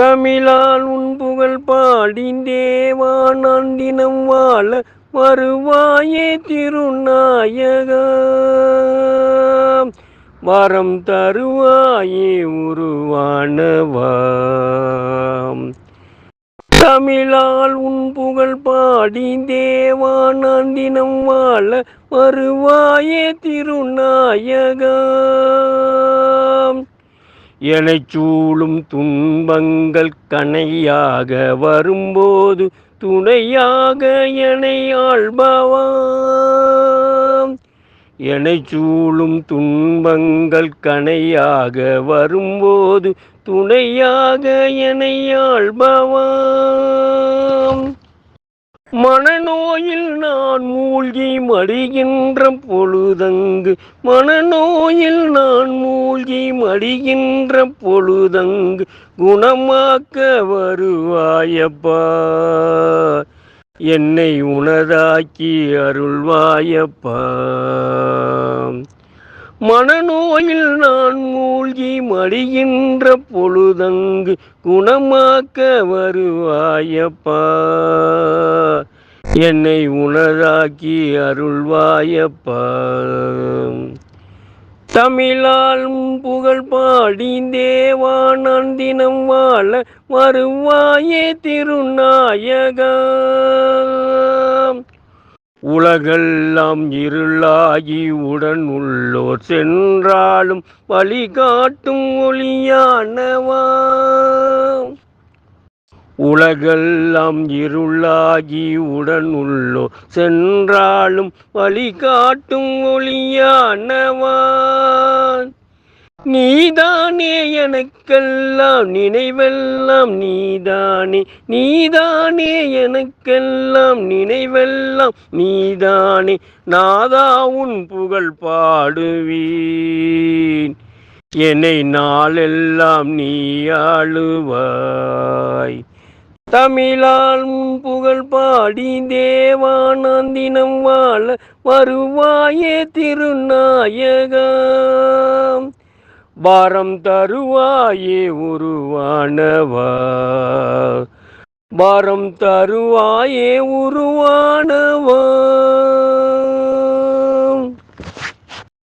தமிழால் உன் புகழ் பாடிந்தேவா நான் தினம் வாழ வருவாயே திருநாயகா. வரம் தருவாயே உருவானவா. தமிழால் உன் புகழ் பாடி தேவா நான் தினம் வாழ வருவாயே திருநாயகா. எனச் சூழும் துன்பங்கள் கணையாக வரும்போது துணையாக என்னை ஆள்பவாம். எனச் சூழும் துன்பங்கள் கணையாக வரும்போது துணையாக என்னை ஆள்பவாம். மனநோயில் நான் மூழ்கி மடிகின்ற பொழுதங்கு. மனநோயில் நான் மூழ்கி மடிகின்ற பொழுதங்கு. குணமாக்க வருவாயப்பா. என்னை உனதாக்கி அருள்வாயப்பா. மனநோயில் நான் மூழ்கி மடிகின்ற பொழுதங்கு குணமாக்க வருவாயப்பா. என்னை உணராக்கி அருள்வாயப்பா. தமிழால் புகழ் பாடி தேவா நான் தினம் வாழ வருவாயே திருநாயகா. உலகெல்லாம் இருளாகி உடன் உள்ளோர் சென்றாலும் வழிகாட்டும் ஒளியானவா? உலகெல்லாம் இருளாகி உடன் உள்ளோர் சென்றாலும் வழிகாட்டும் ஒளியானவா? நீதானே எனக்கெல்லாம் நினைவெல்லாம் நீதானே நீதானே எனக்கெல்லாம் நினைவெல்லாம் நீதானே. நாதா உன் புகழ் பாடுவீன். என்னை நாளெல்லாம் நீ ஆளுவாய். தமிழால் உன் புகழ் பாடி தேவானான் தினம் வாழ வருவாயே திருநாயகா. வாரம் தருவாயே உருவானவா. வாரம் தருவாயே உருவானவா